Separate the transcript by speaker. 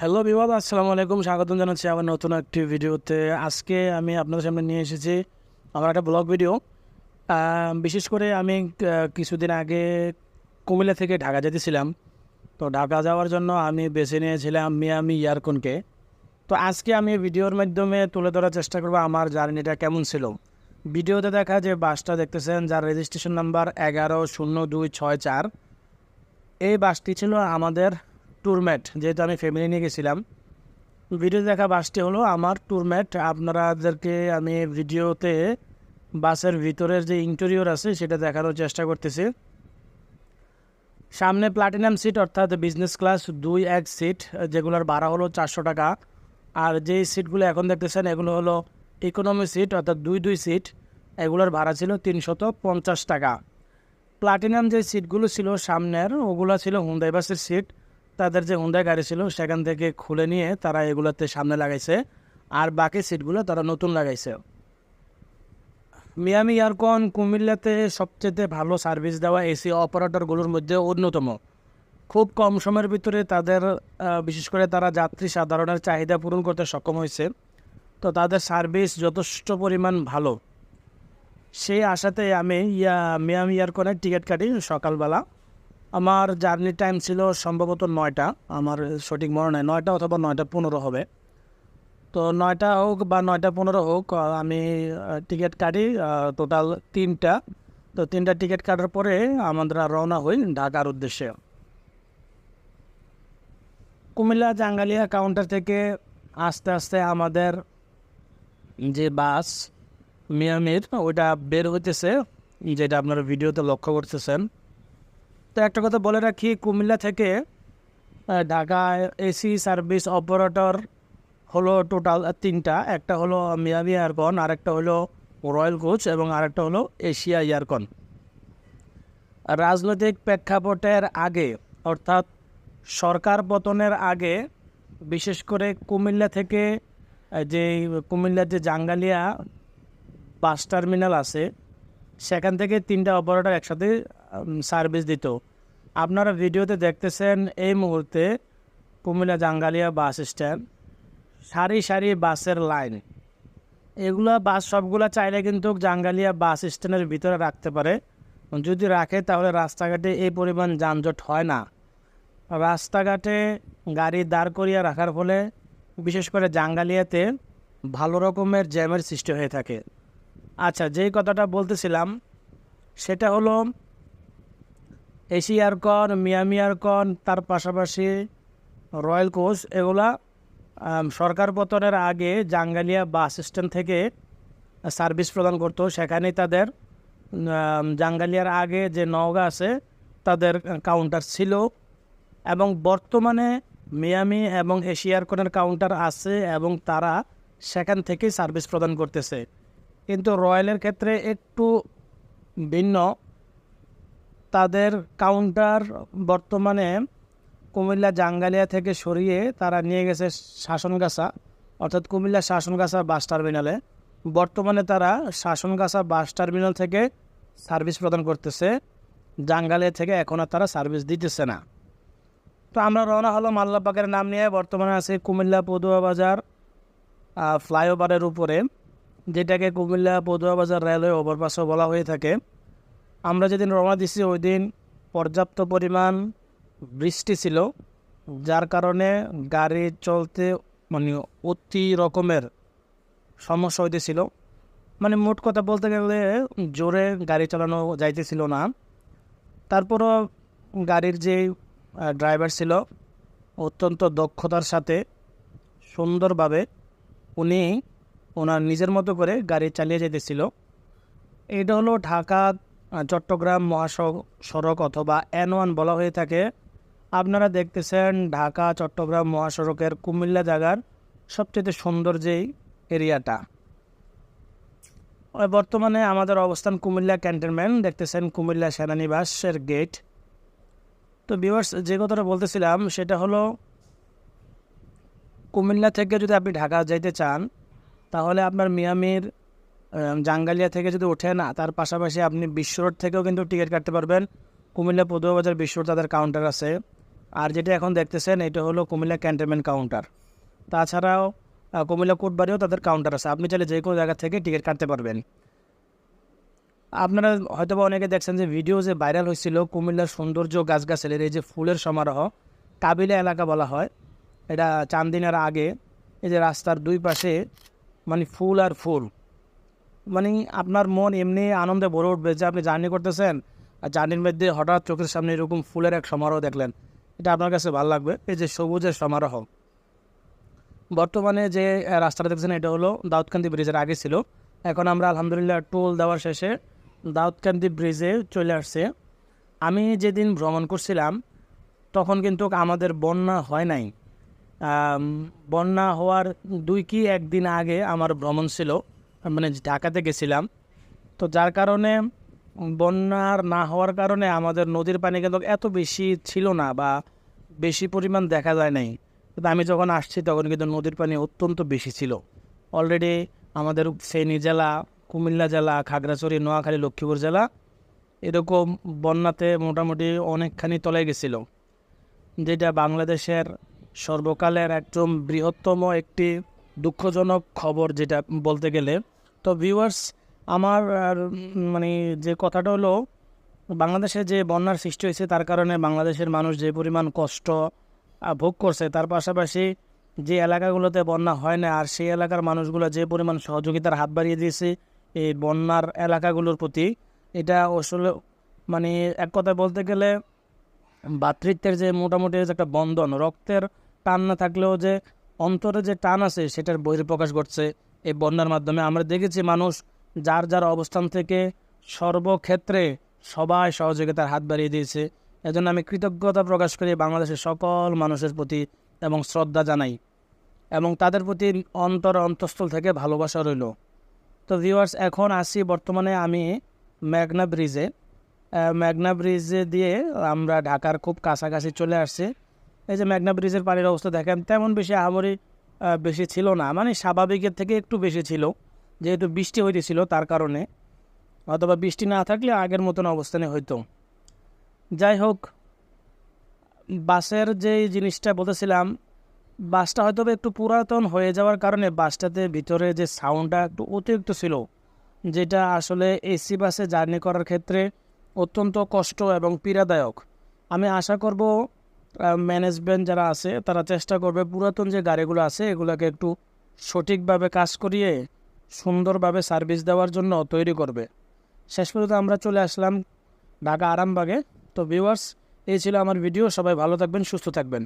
Speaker 1: Hello বিবাদ আসসালামু আলাইকুম স্বাগতম জানাচ্ছি আমার নতুন একটি ভিডিওতে। আজকে আমি আপনাদের সামনে নিয়ে এসেছি আমার একটা ব্লগ ভিডিও। বিশেষ করে আমি কিছুদিন আগে কুমিল্লা থেকে ঢাকা যেতেছিলাম। তো ঢাকা যাওয়ার জন্য আমি বেছে নিয়েছিলাম মিয়ামি ইয়ারকনকে। তো আজকে আমি ভিডিওর মাধ্যমে তুলে ধরার চেষ্টা করব আমার জার্নিটা কেমন ছিল। ভিডিওতে দেখা যে বাসটা দেখতেছেন, যার রেজিস্ট্রেশন নাম্বার এগারো শূন্য দুই ছয় চার। এই বাসটি ছিল আমাদের ট্যুরমেট যেহেতু আমি ফ্যামিলি নিয়ে গেছিলাম। ভিডিও দেখা বাসটি হলো আমার ট্যুরমেট আপনারাদেরকে আমি ভিডিওতে বাসের ভিতরের যে ইন্টেরিয়র আছে, সেটা দেখানোর চেষ্টা করতেছি। সামনে প্লাটিনাম সিট অর্থাৎ বিজনেস ক্লাস দুই এক সিট যেগুলোর ভাড়া হলো চারশো টাকা। আর যেই সিটগুলো এখন দেখতেছেন, এগুলো হলো ইকোনমি সিট অর্থাৎ দুই দুই সিট এগুলোর ভাড়া ছিল তিনশত পঞ্চাশ টাকা। প্লাটিনাম যে সিটগুলো ছিল সামনের, ওগুলো ছিল হুন্দাই বাসের সিট তাদের যে হুন্দাই গাড়ি ছিল, সেখান থেকে খুলে নিয়ে তারা এগুলোতে সামনে লাগাইছে। আর বাকি সিটগুলো তারা নতুন লাগাইছে। মিয়ামি ইয়ারকন কুমিল্লাতে সবচেয়ে ভালো সার্ভিস দেওয়া এসি অপারেটরগুলোর মধ্যে অন্যতম। খুব কম সময়ের ভিতরে তাদের বিশেষ করে তারা যাত্রী সাধারণের চাহিদা পূরণ করতে সক্ষম হয়েছে। তো তাদের সার্ভিস যথেষ্ট পরিমাণ ভালো। সেই আশাতে আমি ইয়া, মিয়ামি ইয়ারকনের টিকিট কাটি সকালবেলা। আমার জার্নি টাইম ছিল সম্ভবত নয়টা, আমার সঠিক মনে নেই, নয়টা অথবা নয়টা পনেরো হবে। তো নয়টা হোক বা নয়টা পনেরো হোক আমি টিকিট কাটি টোটাল তিনটা। তো তিনটা টিকিট কাটার পরে আমরা রওনা হই ঢাকার উদ্দেশ্যে। কুমিল্লা জাঙ্গালিয়া কাউন্টার থেকে আস্তে আস্তে আমাদের যে বাস, মিয়ামির, ওইটা বের হইতেছে, যেটা আপনারা ভিডিওতে লক্ষ্য করতেছেন। তো একটা কথা বলে রাখি, কুমিল্লা থেকে ঢাকা এসি সার্ভিস অপারেটর হলো টোটাল তিনটা। একটা হলো মিয়ামি এয়ারকন আরেকটা হলো রয়্যাল কোচ এবং আরেকটা হলো এশিয়া এয়ারকন রাজনৈতিক প্রেক্ষাপটের আগে, অর্থাৎ সরকার পতনের আগে, বিশেষ করে কুমিল্লা থেকে যে কুমিল্লার যে জাঙ্গালিয়া বাস টার্মিনাল আছে, সেখান থেকে তিনটা অপারেটর একসাথে সার্ভিস দিত। আপনারা ভিডিওতে দেখতেছেন এই মুহূর্তে কুমিল্লা জাঙ্গালিয়া বাস স্ট্যান্ড। সারি সারি বাসের লাইন। এগুলা বাস সবগুলা চাইলে কিন্তু জাঙ্গালিয়া বাস স্ট্যান্ডের ভিতরে রাখতে পারে। যদি রাখে তাহলে রাস্তাঘাটে এই পরিমাণ যানজট হয় না। রাস্তাঘাটে গাড়ি দাঁড় করিয়ে রাখার ফলে বিশেষ করে জাঙ্গালিয়াতে ভালো রকমের জ্যামের সৃষ্টি হয়ে থাকে। আচ্ছা যেই কথাটা বলতেছিলাম, সেটা হলো এশিয়ারকন মিয়ামিয়ারকন তার পাশাপাশি রয়্যাল কোচ, এগুলা সরকার পতনের আগে জাঙ্গালিয়া বাস স্ট্যান্ড থেকে সার্ভিস প্রদান করতো। সেখানেই তাদের জাঙ্গালিয়ার আগে যে নওগাঁ আছে, তাদের কাউন্টার ছিল। এবং বর্তমানে মিয়ামি এবং এশিয়ারকনের কাউন্টার আছে এবং তারা সেখান থেকেই সার্ভিস প্রদান করতেছে। কিন্তু রয়্যালের ক্ষেত্রে একটু ভিন্ন। তাদের কাউন্টার বর্তমানে কুমিল্লা জাঙ্গালিয়া থেকে সরিয়ে তারা নিয়ে গেছে শাসনগাছা, অর্থাৎ কুমিল্লা শাসনগাছা বাস টার্মিনালে বর্তমানে তারা শাসনগাছা বাস টার্মিনাল থেকে সার্ভিস প্রদান করতেছে, জাঙ্গালিয়া থেকে এখন আর তারা সার্ভিস দিতেছে না। তো আমরা রওনা হলাম আল্লাপাকের নাম নিয়ে, বর্তমানে আছে কুমিল্লা পদুয়া বাজার ফ্লাইওভারের উপরে, যেটাকে কুমিল্লা পদুয়া বাজার রেলওয়ে ওভারপাসও বলা হয়ে থাকে। আমরা যেদিন রওনা দিছি ওই দিন পর্যাপ্ত পরিমাণ বৃষ্টি ছিল, যার কারণে গাড়ি চলতে মানে অতি রকমের সমস্যা হইতেছিল। মানে মোট কথা বলতে গেলে জোরে গাড়ি চালানো যাইতেছিল না। তারপরও গাড়ির যে ড্রাইভার ছিল, অত্যন্ত দক্ষতার সাথে সুন্দরভাবে উনি ওনার নিজের মতো করে গাড়ি চালিয়ে যেতেছিল এটা হলো ঢাকা চট্টগ্রাম মহাসড়ক সড়ক অথবা এন ওয়ান বলা হয়ে থাকে। আপনারা দেখতেছেন ঢাকা, চট্টগ্রাম মহাসড়কের কুমিল্লা জায়গার সবচেয়ে সুন্দর যেই এরিয়াটা। বর্তমানে আমাদের অবস্থান কুমিল্লা ক্যান্টনমেন্ট। দেখতেছেন কুমিল্লা সেনানিবাসের গেট তো বিভার্স যে কথাটা বলতেছিলাম, সেটা হলো কুমিল্লা থেকে যদি আপনি ঢাকা যাইতে চান, তাহলে আপনার মিয়ামির জাঙ্গালিয়া থেকে যদি ওঠে না, তার পাশাপাশি আপনি বিশ্ব রোড থেকেও কিন্তু টিকিট কাটতে পারবেন। কুমিল্লা পদুয়া বাজার বিশ্ব রোড তাদের কাউন্টার আছে। আর যেটা এখন দেখতেছেন, এটা হলো কুমিল্লা ক্যান্টনমেন্ট কাউন্টার তাছাড়াও কুমিল্লা কোটবাড়িও তাদের কাউন্টার আছে। আপনি চাইলে যে কোনো জায়গা থেকে টিকিট কাটতে পারবেন। আপনারা হয়তো বা অনেকে দেখছেন যে ভিডিও যে ভাইরাল হয়েছিল কুমিল্লার সৌন্দর্য গাছগাছালির, এই যে ফুলের সমারোহ, কাবিলা এলাকা বলা হয়। এটা চান্দিনার আগে এই যে রাস্তার দুই পাশে মানে ফুল আর ফুল। মানে আপনার মন এমনি আনন্দে ভরে উঠবে যে আপনি জার্নি করতেছেন, আর জার্নির মধ্যে হঠাৎ চোখের সামনে এরকম ফুলের এক সমারোহ দেখলেন। এটা আপনার কাছে ভালো লাগবে? এই যে সবুজের সমারোহ। বর্তমানে যে রাস্তাটা দেখছেন, এটা হলো দাউদকান্দি ব্রিজের আগে ছিল। এখন আমরা আলহামদুলিল্লাহ টোল দেওয়ার শেষে দাউদকান্দি ব্রিজে চলে আসছে। আমি যেদিন ভ্রমণ করছিলাম, তখন কিন্তু আমাদের বন্যা হয় নাই। বন্যা হওয়ার দুই কি একদিন আগে আমার ভ্রমণ ছিল। মানে ঢাকাতে গেছিলাম, তো যার কারণে বন্যার না হওয়ার কারণে আমাদের নদীর পানি কিন্তু এত বেশি ছিল না বা বেশি পরিমাণ দেখা যায় নাই। কিন্তু আমি যখন আসছি তখন কিন্তু নদীর পানি অত্যন্ত বেশি ছিল। অলরেডি আমাদের ফেনী জেলা, কুমিল্লা জেলা, খাগড়াছড়ি, নোয়াখালী, লক্ষ্মীপুর জেলা এরকম বন্যাতে মোটামুটি অনেকখানি তলায় গেছিল। যেটা বাংলাদেশের সর্বকালের একদম বৃহত্তম একটি দুঃখজনক খবর যেটা বলতে গেলে তো ভিউয়ার্স আমার মানে যে কথাটা হলো, বাংলাদেশে যে বন্যার সৃষ্টি হয়েছে, তার কারণে বাংলাদেশের মানুষ যে পরিমাণ কষ্ট ভোগ করছে, তার পাশাপাশি যে এলাকাগুলোতে বন্যা হয় না, আর সেই এলাকার মানুষগুলো যে পরিমাণ সহযোগিতার হাত বাড়িয়ে দিয়েছে, এই বন্যার এলাকাগুলোর প্রতি, এটা আসলে মানে এক কথায় বলতে গেলে, ভাতৃত্বের যে মোটামুটি একটা বন্ধন, রক্তের টান না থাকলেও যে অন্তরে যে টান আছে, সেটার বহির্প্রকাশ ঘটছে। এই বন্যার মাধ্যমে। আমরা দেখেছি মানুষ যার যার অবস্থান থেকে সর্বক্ষেত্রে সবাই সহযোগিতার হাত বাড়িয়ে দিয়েছে। এজন্য আমি কৃতজ্ঞতা প্রকাশ করি বাংলাদেশের সকল মানুষের প্রতি এবং শ্রদ্ধা জানাই এবং তাদের প্রতি অন্তর অন্তঃস্থল থেকে ভালোবাসা রইল। তো ভিউয়ার্স এখন আসি বর্তমানে আমি মেঘনা ব্রিজে। মেঘনা ব্রিজে দিয়ে আমরা ঢাকার খুব কাছাকাছি চলে আসছি। এই যে মেঘনা ব্রিজের পানির অবস্থা দেখেন তেমন বেশি আহামরি আহ, বেশি ছিল না। মানে স্বাভাবিকের থেকে একটু বেশি ছিল। যেহেতু বৃষ্টি হইতেছিল, তার কারণে। অথবা বৃষ্টি না থাকলে আগের মতন অবস্থানে হইতো। যাই হোক, বাসের যে জিনিসটা বলতেছিলাম, বাসটা হয়তো একটু পুরাতন হয়ে যাওয়ার কারণে বাসটাতে ভিতরে যে সাউন্ডটা একটু অতিরিক্ত ছিল, যেটা আসলে এসি বাসে জার্নি করার ক্ষেত্রে অত্যন্ত কষ্ট এবং পীড়াদায়ক। আমি আশা করব ম্যানেজমেন্ট যারা আছে, তারা চেষ্টা করবে পুরাতন যে গাড়িগুলো আছে, এগুলোকে একটু সঠিকভাবে কাজ করিয়ে সুন্দরভাবে সার্ভিস দেওয়ার জন্য তৈরি করবে। শেষ পর্যন্ত আমরা চলে আসলাম ঢাকা আরামবাগে। তো ভিউয়ার্স এই ছিল আমার ভিডিও সবাই ভালো থাকবেন, সুস্থ থাকবেন।